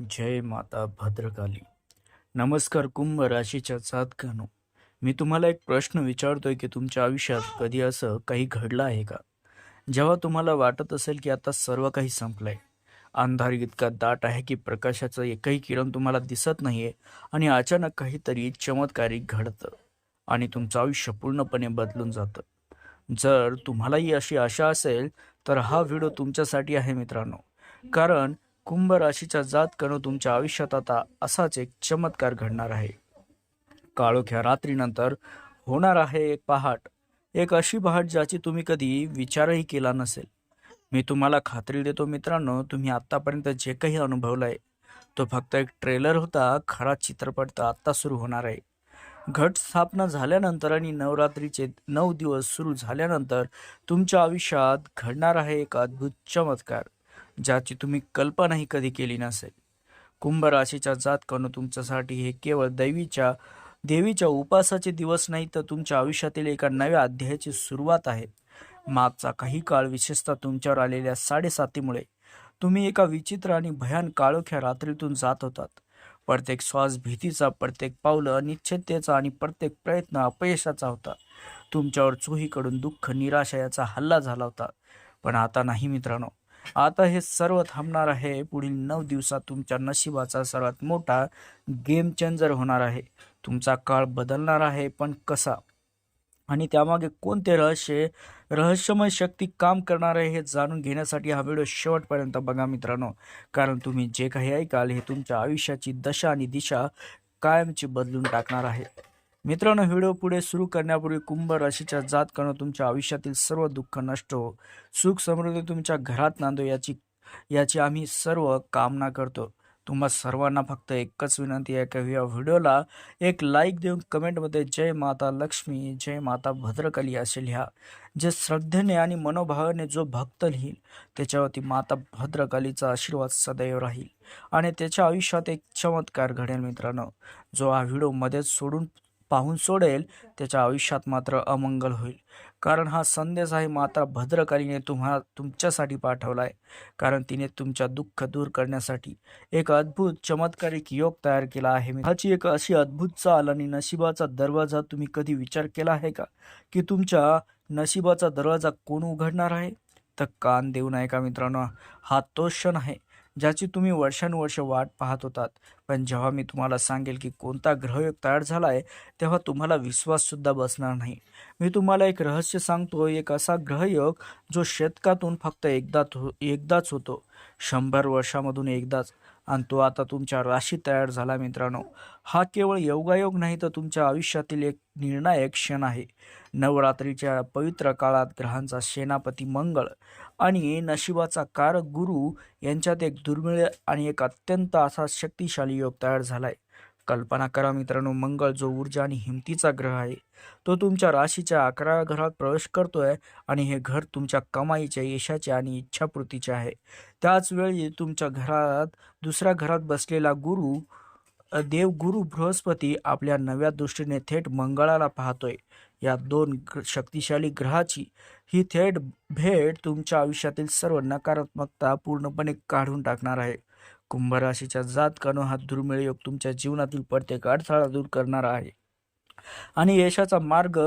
जय माता भद्रकाली. नमस्कार कुंभ राशीच्या साधकानो. मी तुम्हाला एक प्रश्न विचारतोय की तुमच्या आयुष्यात कधी असं काही घडलं आहे का? जेव्हा तुम्हाला वाटत असेल की आता सर्व काही संपलंय. अंधार इतका दाट आहे की प्रकाशाचं एकही किरण तुम्हाला दिसत नाहीये आणि अचानक काहीतरी चमत्कारिक घडतं आणि तुमचं आयुष्य पूर्णपणे बदलून जातं. जर तुम्हालाही अशी आशा असेल तर हा व्हिडिओ तुमच्यासाठी आहे मित्रांनो. कारण कुंभ राशीच्या जातकनं तुमच्या आयुष्यात आता असाच एक चमत्कार घडणार आहे. काळोख्या रात्रीनंतर होणार आहे एक पहाट. एक अशी पहाट ज्याची तुम्ही कधी विचारही केला नसेल. मी तुम्हाला खात्री देतो मित्रांनो तुम्ही आत्तापर्यंत जे काही अनुभवलंय तो फक्त एक ट्रेलर होता खरा चित्रपट तर आत्ता सुरू होणार आहे. घट स्थापना झाल्यानंतर आणि नवरात्रीचे नऊ दिवस सुरू झाल्यानंतर तुमच्या आयुष्यात घडणार आहे एक अद्भुत चमत्कार. ज्याची तुम्ही कल्पनाही कधी केली नसेल. कुंभ राशीच्या जातकानं तुमच्यासाठी हे केवळ दैवीच्या देवीच्या उपासाचे दिवस नाही तर तुमच्या आयुष्यातील एका नव्या अध्यायाची सुरुवात आहे. मागचा काही काळ विशेषतः तुमच्यावर आलेल्या साडेसातीमुळे तुम्ही एका विचित्र आणि भयान काळोख्या रात्रीतून जात होतात. प्रत्येक श्वास भीतीचा प्रत्येक पावलं अनिश्चिततेचा आणि प्रत्येक प्रयत्न अपयशाचा होता. तुमच्यावर चोहीकडून दुःख निराशा याचा हल्ला झाला होता. पण आता नाही मित्रांनो. आता हे सर्व थांबणार आहे. पुढील नऊ दिवसात तुमच्या नशिबाचा सर्वात मोठा गेम चेंजर होणार आहे. तुमचा काळ बदलणार आहे पण कसा? आणि त्यामागे कोणते रहस्य रहस्यमय शक्ती काम करणार आहे हे जाणून घेण्यासाठी हा व्हिडिओ शेवटपर्यंत बघा मित्रांनो. कारण तुम्ही जे काही ऐकाल हे तुमच्या आयुष्याची दशा आणि दिशा कायमची बदलून टाकणार आहे. मित्रांनो व्हिडिओ पुढे सुरू करण्यापूर्वी कुंभ राशीच्या करणं तुमच्या आयुष्यातील सर्व दुःख नष्ट हो सुख समृद्धी तुमच्या घरात नांदो याची याची आम्ही सर्व कामना करतो. तुम्हा सर्वांना फक्त एकच विनंती आहे की या व्हिडिओला एक लाईक देऊन कमेंटमध्ये जय माता लक्ष्मी जय माता भद्रकाली असे लिहा. जे श्रद्धेने आणि मनोभावाने जो भक्त लिहील त्याच्यावरती माता भद्रकालीचा आशीर्वाद सदैव राहील. आणि त्याच्या आयुष्यात एक चमत्कार घडेल मित्रांनो. जो हा व्हिडिओ मध्येच सोडून पाहून सोडेल त्याच्या आयुष्यात मात्र अमंगल होईल. कारण हा संदेश आहे माता भद्रकालीने तुम्हा तुमच्यासाठी पाठवला आहे कारण तिने तुमच्या दुःख दूर करण्यासाठी एक अद्भुत चमत्कारिक योग तयार केला आहे. ह्याची एक अशी अद्भुत चाल आणि नशिबाचा दरवाजा तुम्ही कधी विचार केला आहे का? की तुमच्या नशिबाचा दरवाजा कोण उघडणार आहे? तर कान देऊ नये का मित्रांनो. हा तो क्षण आहे. ज्याची तुम्ही वर्षानुवर्ष वाट पाहत होतात. पण जेव्हा मी तुम्हाला सांगेल की कोणता ग्रहयोग तयार झाला आहे तेव्हा तुम्हाला विश्वाससुद्धा बसणार नाही. मी तुम्हाला एक रहस्य सांगतो. एक असा ग्रहयोग जो शतकातून फक्त एकदाच हो एकदाच होतो. शंभर वर्षामधून एकदाच. आणि तो आता तुमच्या राशी तयार झाला मित्रांनो. हा केवळ योगायोग नाही तर तुमच्या आयुष्यातील एक निर्णायक क्षण आहे. नवरात्रीच्या पवित्र काळात ग्रहांचा सेनापती मंगळ आणि नशिबाचा कारक गुरु यांच्यात एक दुर्मिळ आणि एक अत्यंत असा शक्तिशाली योग तयार झाला आहे कल्पना करा मित्रांनो मंगळ जो ऊर्जा आणि हिमतीचा ग्रह आहे तो तुमच्या राशीच्या अकराव्या घरात प्रवेश करतोय आणि हे घर तुमच्या कमाईच्या यशाचे आणि इच्छापूर्तीचे आहे. त्याचवेळी तुमच्या घरात दुसऱ्या घरात बसलेला गुरु देवगुरु बृहस्पती आपल्या नव्या दृष्टीने थेट मंगळाला पाहतोय. या दोन ग्र- शक्तिशाली ग्रहाची ही थेट भेट तुमच्या आयुष्यातील सर्व नकारात्मकता पूर्णपणे काढून टाकणार आहे. कुंभ राशीच्या जातकानं हा दुर्मिळ योग तुमच्या जीवनातील प्रत्येक अडथळा दूर करणारा आहे. आणि यशाचा मार्ग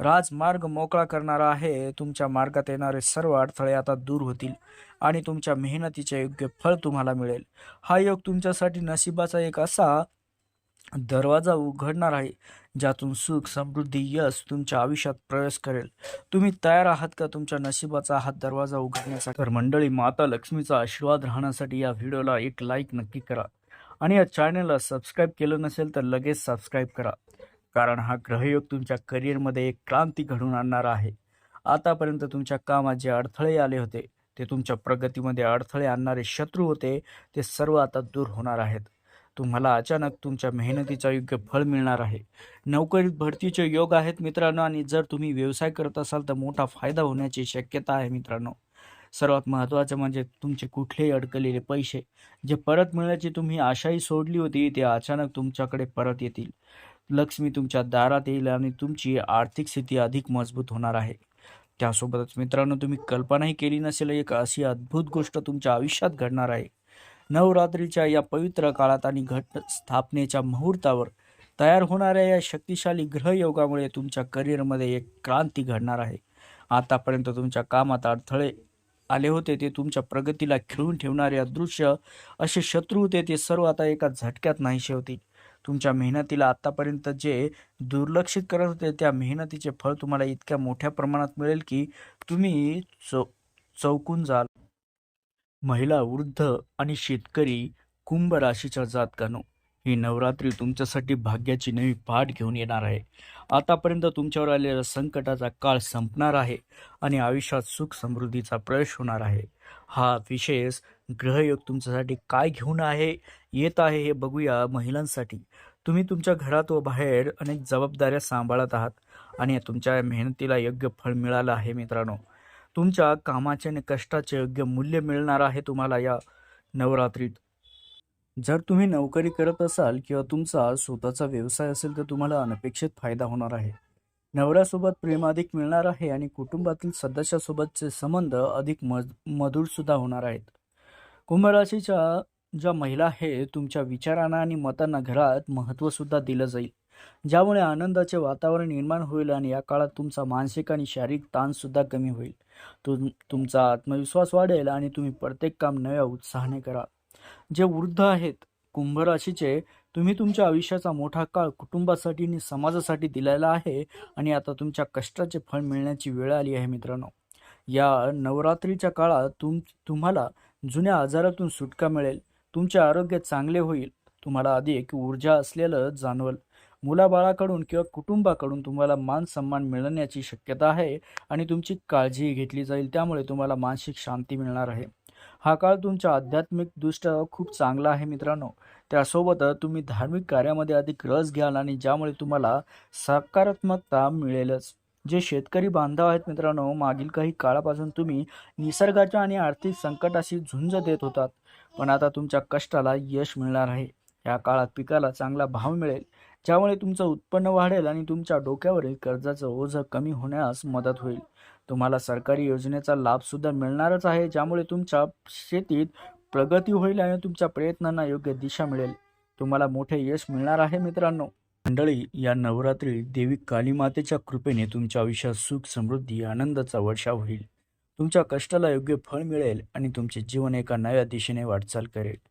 राजमार्ग मोकळा करणारा आहे. तुमच्या मार्गात येणारे सर्व अडथळे आता दूर होतील आणि तुमच्या मेहनतीचे योग्य फळ तुम्हाला मिळेल. हा योग तुमच्यासाठी नशिबाचा एक असा दरवाजा उघडणार आहे ज्यातून सुख समृद्धी यश तुमच्या आयुष्यात प्रवेश करेल. तुम्ही तयार आहात का तुमच्या नशिबाचा हा दरवाजा उघडण्यासाठी? तर मंडळी माता लक्ष्मीचा आशीर्वाद राहण्यासाठी या व्हिडिओला एक लाईक नक्की करा. आणि या चॅनलला सबस्क्राईब केलं नसेल तर लगेच सबस्क्राईब करा. कारण हा ग्रहयोग तुमच्या करिअरमध्ये एक क्रांती घडवून आणणार आहे. आतापर्यंत तुमच्या कामात जे अडथळे आले होते ते तुमच्या प्रगतीमध्ये अडथळे आणणारे शत्रू होते ते सर्व आता दूर होणार आहेत. तुम्हाला अचानक तुमच्या मेहनतीचा योग्य फळ मिळणार आहे. नोकरीत भरतीचे योग आहेत मित्रांनो आणि जर तुम्ही व्यवसाय करत असाल तर मोठा फायदा होण्याची शक्यता आहे मित्रांनो. सर्वात महत्त्वाचं म्हणजे तुमचे कुठलेही अडकलेले पैसे जे परत मिळण्याची तुम्ही आशाही सोडली होती ते अचानक तुमच्याकडे परत येतील. लक्ष्मी तुमच्या दारात येईल आणि तुमची आर्थिक स्थिती अधिक मजबूत होणार आहे. त्यासोबतच मित्रांनो तुम्ही कल्पनाही केली नसेल एक अशी अद्भुत गोष्ट तुमच्या आयुष्यात घडणार आहे. नवरात्रीच्या या पवित्र काळात आणि घट स्थापनेच्या मुहूर्तावर तयार होणाऱ्या या शक्तिशाली ग्रहयोगामुळे तुमच्या करिअरमध्ये एक क्रांती घडणार आहे. आतापर्यंत तुमच्या कामात अडथळे आले होते ते तुमच्या प्रगतीला खिळून ठेवणारे अदृश्य असे शत्रू होते ते सर्व आता एका झटक्यात नाहीसे होतील. तुमच्या मेहनतीला आतापर्यंत जे दुर्लक्षित करत होते त्या मेहनतीचे फळ तुम्हाला इतक्या मोठ्या प्रमाणात मिळेल की तुम्ही चौ चौकून जाल. महिला वृद्ध आणि शेतकरी कुंभ राशीच्या जातकानो ही नवरात्री तुमच्यासाठी भाग्याची नवी पाठ घेऊन येणार आहे. आतापर्यंत तुमच्यावर आलेल्या संकटाचा काळ संपणार आहे आणि आयुष्यात सुख समृद्धीचा प्रवेश होणार आहे. हा विशेष ग्रहयोग तुमच्यासाठी काय घेऊन आहे येत आहे हे बघूया महिलांसाठी. तुम्ही तुमच्या घरात व बाहेर अनेक जबाबदाऱ्या सांभाळत आहात आणि तुमच्या मेहनतीला योग्य फळ मिळालं आहे मित्रांनो. तुमच्या कामाचे आणि कष्टाचे योग्य मूल्य मिळणार आहे तुम्हाला या नवरात्रीत. जर तुम्ही नोकरी करत असाल किंवा तुमचा स्वतःचा व्यवसाय असेल तर तुम्हाला अनपेक्षित फायदा होणार आहे. नवऱ्यासोबत प्रेम अधिक मिळणार आहे आणि कुटुंबातील सदस्यासोबतचे संबंध अधिक मज मधुर सुद्धा होणार आहेत. कुंभराशीच्या ज्या महिला आहेत तुमच्या विचारांना आणि मतांना घरात महत्त्वसुद्धा दिलं जाईल. ज्यामुळे आनंदाचे वातावरण निर्माण होईल आणि या काळात तुमचा मानसिक आणि शारीरिक ताणसुद्धा कमी होईल. तुम तुमचा आत्मविश्वास वाढेल आणि तुम्ही प्रत्येक काम नव्या उत्साहाने करा. जे वृद्ध आहेत कुंभ राशीचे तुम्ही तुमच्या आयुष्याचा मोठा काळ कुटुंबासाठी आणि समाजासाठी दिलेला आहे आणि आता तुमच्या कष्टाचे फळ मिळण्याची वेळ आली आहे मित्रांनो. या नवरात्रीच्या काळात तुम तुम्हाला जुन्या आजारातून सुटका मिळेल. तुमचे आरोग्य चांगले होईल. तुम्हाला अधिक ऊर्जा असलेलं जाणवल. मुलाबाळाकडून किंवा कुटुंबाकडून तुम्हाला मान सन्मान मिळण्याची शक्यता आहे आणि तुमची काळजी घेतली जाईल त्यामुळे तुम्हाला मानसिक शांती मिळणार आहे. हा काळ तुमच्या आध्यात्मिकदृष्ट्या खूप चांगला आहे मित्रांनो. त्यासोबत तुम्ही धार्मिक कार्यामध्ये अधिक रस घ्याल आणि ज्यामुळे तुम्हाला सकारात्मकता मिळेलच. जे शेतकरी बांधव आहेत मित्रांनो मागील काही काळापासून तुम्ही निसर्गाच्या आणि आर्थिक संकटाशी झुंज देत होतात. पण आता तुमच्या कष्टाला यश मिळणार आहे. या काळात पिकाला चांगला भाव मिळेल. ज्यामुळे तुमचं उत्पन्न वाढेल आणि तुमच्या डोक्यावरील कर्जाचं ओझं कमी होण्यास मदत होईल. तुम्हाला सरकारी योजनेचा लाभ सुद्धा मिळणारच आहे ज्यामुळे तुमच्या शेतीत प्रगती होईल आणि तुमच्या प्रयत्नांना योग्य दिशा मिळेल. तुम्हाला मोठे यश मिळणार आहे मित्रांनो. मंडळी या नवरात्री देवी कालीमातेच्या कृपेने तुमच्या आयुष्यात सुख समृद्धी आनंदाचा वर्षा होईल. तुमच्या कष्टाला योग्य फळ मिळेल आणि तुमचे जीवन एका नव्या दिशेने वाटचाल करेल.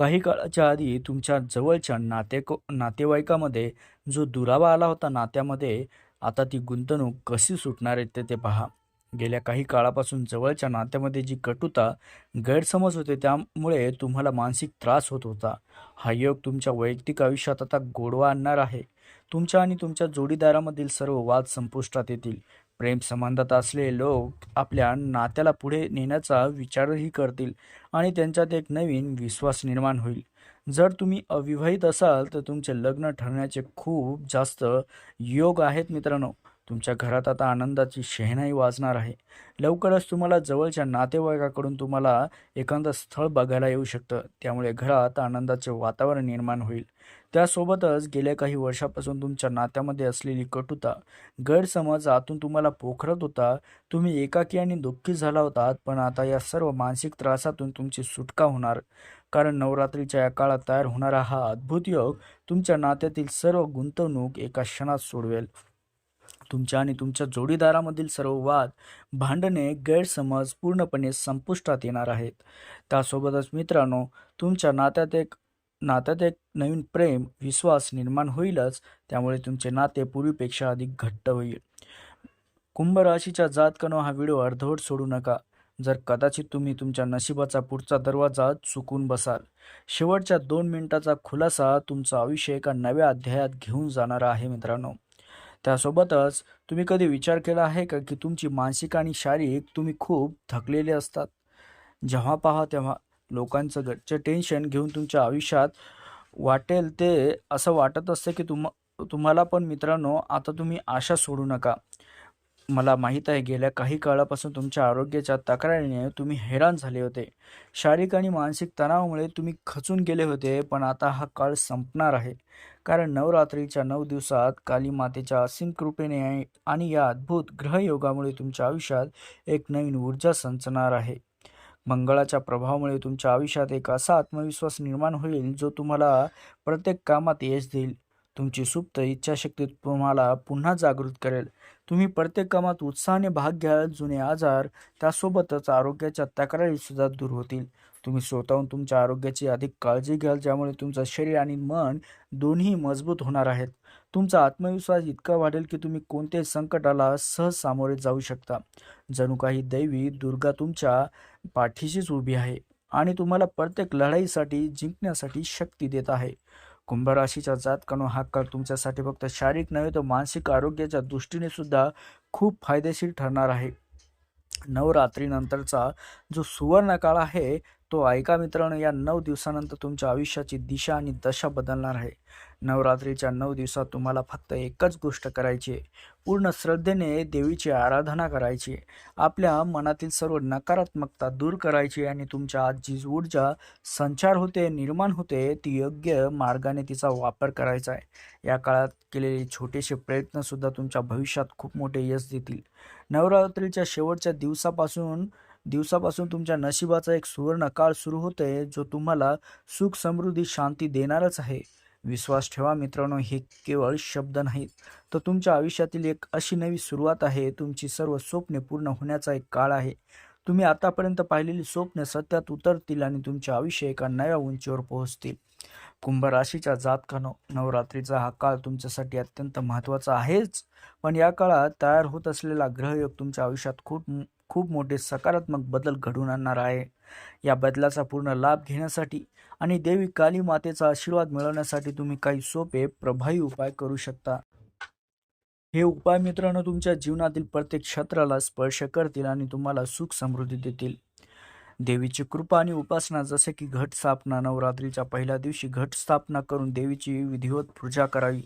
काही काळाच्या आधी तुमच्या जवळच्या नाते नातेवाईकामध्ये जो दुरावा आला होता नात्यामध्ये आता ती गुंतवणूक कशी सुटणार आहे ते ते पहा. गेल्या काही काळापासून जवळच्या नात्यामध्ये जी कटुता गैरसमज होते त्यामुळे तुम्हाला मानसिक त्रास होत होता. हा योग तुमच्या वैयक्तिक आयुष्यात आता गोडवा आणणार आहे. तुमच्या आणि तुमच्या जोडीदारामधील सर्व वाद संपुष्टात येतील. प्रेम संबंधात असलेले लोक आपल्या नात्याला पुढे नेण्याचा विचारही करतील आणि त्यांच्यात एक नवीन विश्वास निर्माण होईल. जर तुम्ही अविवाहित असाल तर तुमचे लग्न ठरण्याचे खूप जास्त योग आहेत मित्रांनो. तुमच्या घरात आता आनंदाची शेहनाई वाजणार आहे. लवकरच तुम्हाला जवळच्या नातेवाईकाकडून तुम्हाला एखादं स्थळ बघायला येऊ शकतं. त्यामुळे घरात आनंदाचे वातावरण निर्माण होईल. त्यासोबतच गेल्या काही वर्षापासून तुमच्या नात्यामध्ये असलेली कटुता गैरसमज आतून तुम्हाला पोखरत होता. तुम्ही एकाकी आणि दुःखी झाला होतात पण आता या सर्व मानसिक त्रासातून तुमची सुटका होणार. कारण नवरात्रीच्या या काळात तयार होणारा हा अद्भुत योग तुमच्या नात्यातील सर्व गुंतवणूक एका क्षणात सोडवेल. तुमच्या आणि तुमच्या जोडीदारामधील सर्व वाद भांडणे गैरसमज पूर्णपणे संपुष्टात येणार आहेत. त्यासोबतच मित्रांनो तुमच्या नात्यात एक नात्यात एक नवीन प्रेम विश्वास निर्माण होईलच त्यामुळे तुमचे नाते पूर्वीपेक्षा अधिक घट्ट होईल. कुंभ राशीच्या जातकनो हा व्हिडिओ अर्धवट सोडू नका. जर कदाचित तुम्ही तुमच्या नशिबाचा पुढचा दरवाजा चुकून बसाल. शेवटच्या दोन मिनिटाचा खुलासा तुमचं आयुष्य एका नव्या अध्यायात घेऊन जाणारा आहे मित्रांनो. त्यासोबतच तुम्ही कधी विचार केला आहे का की तुमची मानसिक आणि शारीरिक तुम्ही खूप थकलेले असतात? जेव्हा पहा तेव्हा लोकांचं घरचं टेन्शन घेऊन तुमच्या आयुष्यात वाटेल ते असं वाटत असतं की तुम तुम्हाला पण मित्रांनो आता तुम्ही आशा सोडू नका. मला माहीत आहे गेल्या काही काळापासून तुमच्या आरोग्याच्या तक्रारीने तुम्ही हैराण झाले होते. शारीरिक आणि मानसिक तणावामुळे तुम्ही खचून गेले होते पण आता हा काळ संपणार आहे. कारण नवरात्रीच्या नऊ दिवसात काली मातेच्या असीम कृपेने आणि या अद्भुत ग्रहयोगामुळे तुमच्या आयुष्यात एक नवीन ऊर्जा संचणार आहे. मंगळाच्या प्रभावामुळे तुमच्या आयुष्यात एक असा आत्मविश्वास निर्माण होईल जो तुम्हाला प्रत्येक कामात यश देईल. तुमची सुप्त इच्छाशक्ती तुम्हाला पुन्हा जागृत करेल. तुम्ही प्रत्येक कामात उत्साहाने भाग घ्याल जुने आजार त्यासोबतच आरोग्याच्या तक्रारी सुद्धा दूर होतील. तुम्ही स्वतःहून तुमच्या आरोग्याची अधिक काळजी घ्याल ज्यामुळे तुमचं शरीर आणि मन दोन्ही मजबूत होणार आहेत. तुमचा आत्मविश्वास इतका वाढेल की तुम्ही कोणत्याही संकटाला सहज सामोरे जाऊ शकता. जणू काही दैवी दुर्गा तुमच्या पाठीशीच उभी आहे आणि तुम्हाला प्रत्येक लढाईसाठी जिंकण्यासाठी शक्ती देत आहे. कुंभ राशीच्या जातकानो हा काळ तुमच्यासाठी फक्त शारीरिक नव्हे तर मानसिक आरोग्याच्या दृष्टीने सुद्धा खूप फायदेशीर ठरणार आहे. नवरात्रीनंतरचा जो सुवर्ण काळ आहे तो ऐका मित्रांनो या नऊ दिवसानंतर तुमच्या आयुष्याची दिशा आणि दशा बदलणार आहे. नवरात्रीच्या नऊ दिवसात तुम्हाला फक्त एकच गोष्ट करायची आहे. पूर्ण श्रद्धेने देवीची आराधना करायची आहे. आपल्या मनातील सर्व नकारात्मकता दूर करायची आणि तुमच्या आज जी ऊर्जा संचार होते निर्माण होते ती योग्य मार्गाने तिचा वापर करायचा आहे. या काळात केलेले छोटेसे प्रयत्नसुद्धा तुमच्या भविष्यात खूप मोठे यश देतील. नवरात्रीच्या शेवटच्या दिवसापासून दिवसापासून तुमच्या नशिबाचा एक सुवर्ण काळ सुरू होतोय जो तुम्हाला सुख समृद्धी शांती देणारच आहे. विश्वास ठेवा मित्रांनो हे केवळ शब्द नाहीत. तर तुमच्या आयुष्यातील एक अशी नवी सुरुवात आहे. तुमची सर्व स्वप्ने पूर्ण होण्याचा एक काळ आहे. तुम्ही आतापर्यंत पाहिलेली स्वप्ने सत्यात उतरतील आणि तुमचे आयुष्य एका नव्या उंचीवर पोहोचतील. कुंभ राशीच्या जातकानो नवरात्रीचा हा काळ तुमच्यासाठी अत्यंत महत्त्वाचा आहेच. पण या काळात तयार होत असलेला ग्रहयोग तुमच्या आयुष्यात खूप खूप मोठे सकारात्मक बदल घडवून आणणार आहे. या बदलाचा पूर्ण लाभ घेण्यासाठी आणि देवी काली मातेचा आशीर्वाद मिळवण्यासाठी तुम्ही काही सोपे प्रभावी उपाय करू शकता. हे उपाय मित्रांनो तुमच्या जीवनातील प्रत्येक क्षेत्राला स्पर्श करतील आणि तुम्हाला सुख समृद्धी देतील. देवीची कृपा आणि उपासना जसे की घट स्थापना नवरात्रीच्या पहिल्या दिवशी घट स्थापना करून देवीची विधिवत पूजा करावी.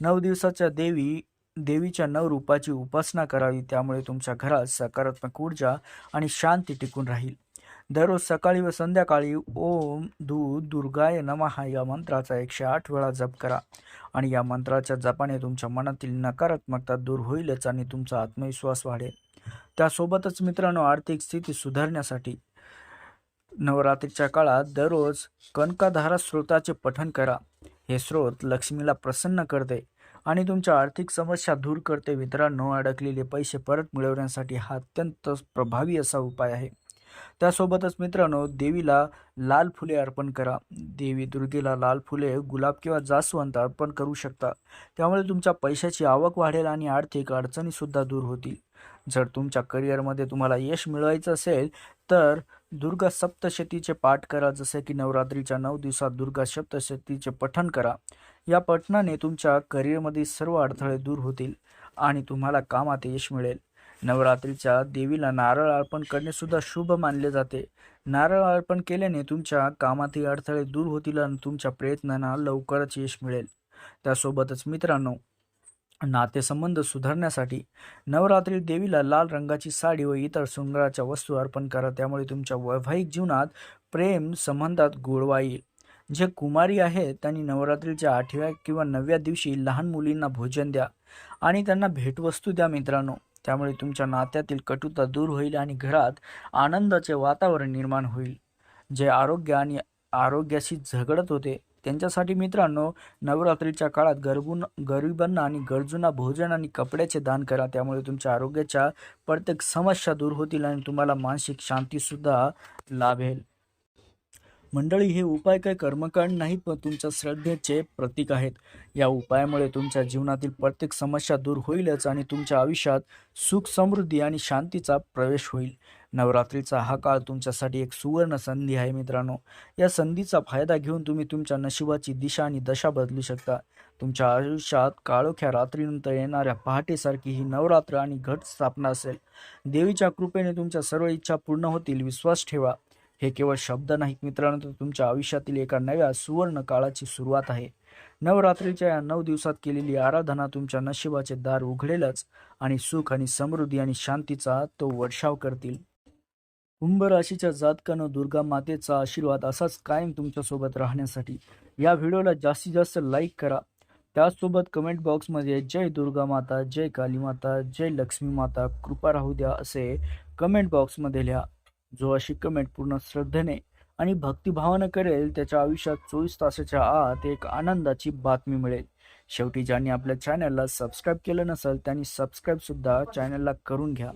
नऊ दिवसाच्या देवी देवीच्या नवरूपाची उपासना करावी त्यामुळे तुमच्या घरात सकारात्मक ऊर्जा आणि शांती टिकून राहील. दररोज सकाळी व संध्याकाळी ओम दू दुर्गाय नमहा या मंत्राचा एकशे आठ वेळा जप करा. आणि या मंत्राच्या जपाने तुमच्या मनातील नकारात्मकता दूर होईलच आणि तुमचा आत्मविश्वास वाढेल. त्यासोबतच मित्रांनो आर्थिक स्थिती सुधारण्यासाठी नवरात्रीच्या काळात दररोज कनकाधारा स्रोताचे पठण करा. हे स्रोत लक्ष्मीला प्रसन्न करते. आणि तुमच्या आर्थिक समस्या दूर करते मित्रांनो अडकलेले पैसे परत मिळवण्यासाठी हा अत्यंत प्रभावी असा उपाय आहे. त्यासोबतच मित्रांनो देवीला लाल फुले अर्पण करा. देवी दुर्गेला लाल फुले गुलाब किंवा जास्वंत अर्पण करू शकता. त्यामुळे तुमच्या पैशाची आवक वाढेल आणि आर्थिक अडचणीसुद्धा दूर होतील. जर तुमच्या करिअरमध्ये तुम्हाला यश मिळवायचं असेल तर दुर्गा सप्तशतीचे पाठ करा. जसे की नवरात्रीच्या नऊ दिवसात दुर्गा सप्तशतीचे पठण करा. या पठणाने तुमच्या करिअरमधील सर्व अडथळे दूर होतील आणि तुम्हाला कामात यश मिळेल. नवरात्रीच्या देवीला नारळ अर्पण करणेसुद्धा शुभ मानले जाते. नारळ अर्पण केल्याने तुमच्या कामातील अडथळे दूर होतील आणि तुमच्या प्रयत्नांना लवकरच यश मिळेल. त्यासोबतच मित्रांनो नातेसंबंध सुधारण्यासाठी नवरात्री देवीला लाल रंगाची साडी व इतर शृंगाराच्या वस्तू अर्पण करा. त्यामुळे तुमच्या वैवाहिक जीवनात प्रेम संबंधात गोडवा येईल. जे कुमारी आहेत त्यांनी नवरात्रीच्या आठव्या किंवा नवव्या दिवशी लहान मुलींना भोजन द्या आणि त्यांना भेटवस्तू द्या मित्रांनो. त्यामुळे तुमच्या नात्यातील कटुता दूर होईल आणि घरात आनंदाचे वातावरण निर्माण होईल. जे आरोग्य आणि आरोग्याशी झगडत होते त्यांच्यासाठी मित्रांनो नवरात्रीच्या काळात गरबून गरिबांना आणि गरजूंना भोजन आणि कपड्याचे दान करा. त्यामुळे तुमच्या आरोग्याच्या प्रत्येक समस्या दूर होतील आणि तुम्हाला मानसिक शांतीसुद्धा लाभेल. मंडळी हे उपाय काही कर्मकांड नाहीत पण तुमच्या श्रद्धेचे प्रतीक आहेत. या उपायामुळे तुमच्या जीवनातील प्रत्येक समस्या दूर होईलच आणि तुमच्या आयुष्यात सुख समृद्धी आणि शांतीचा प्रवेश होईल. नवरात्रीचा हा काळ तुमच्यासाठी एक सुवर्ण संधी आहे मित्रांनो. या संधीचा फायदा घेऊन तुम्ही तुमच्या नशिबाची दिशा आणि दशा बदलू शकता. तुमच्या आयुष्यात काळोख्या रात्रीनंतर येणाऱ्या पहाटेसारखी ही नवरात्र आणि घट स्थापना असेल. देवीच्या कृपेने तुमच्या सर्व इच्छा पूर्ण होतील. विश्वास ठेवा. हे केवळ शब्द नाहीत मित्रांनो तर तुमच्या आयुष्यातील एका नव्या सुवर्ण काळाची सुरुवात आहे. नवरात्रीच्या या नऊ दिवसात केलेली आराधना तुमच्या नशिबाचे दार उघडेलच आणि सुख आणि समृद्धी आणि शांतीचा तो वर्षाव करतील. कुंभ राशीच्या जातकानं दुर्गा मातेचा आशीर्वाद असाच कायम तुमच्यासोबत राहण्यासाठी. या व्हिडिओला जास्तीत जास्त लाईक करा. त्याचसोबत कमेंट बॉक्समध्ये जय दुर्गा माता जय काली माता जय लक्ष्मी माता कृपा राहू द्या असे कमेंट बॉक्समध्ये लिहा. जो अशी कमेंट पूर्ण श्रद्धेने आणि भक्तिभावानं करेल त्याच्या आयुष्यात चोवीस तासाच्या आत एक आनंदाची बातमी मिळेल. शेवटी ज्यांनी आपल्या चॅनलला सबस्क्राईब केलं नसेल त्यांनी सबस्क्राईब सुद्धा चॅनलला करून घ्या.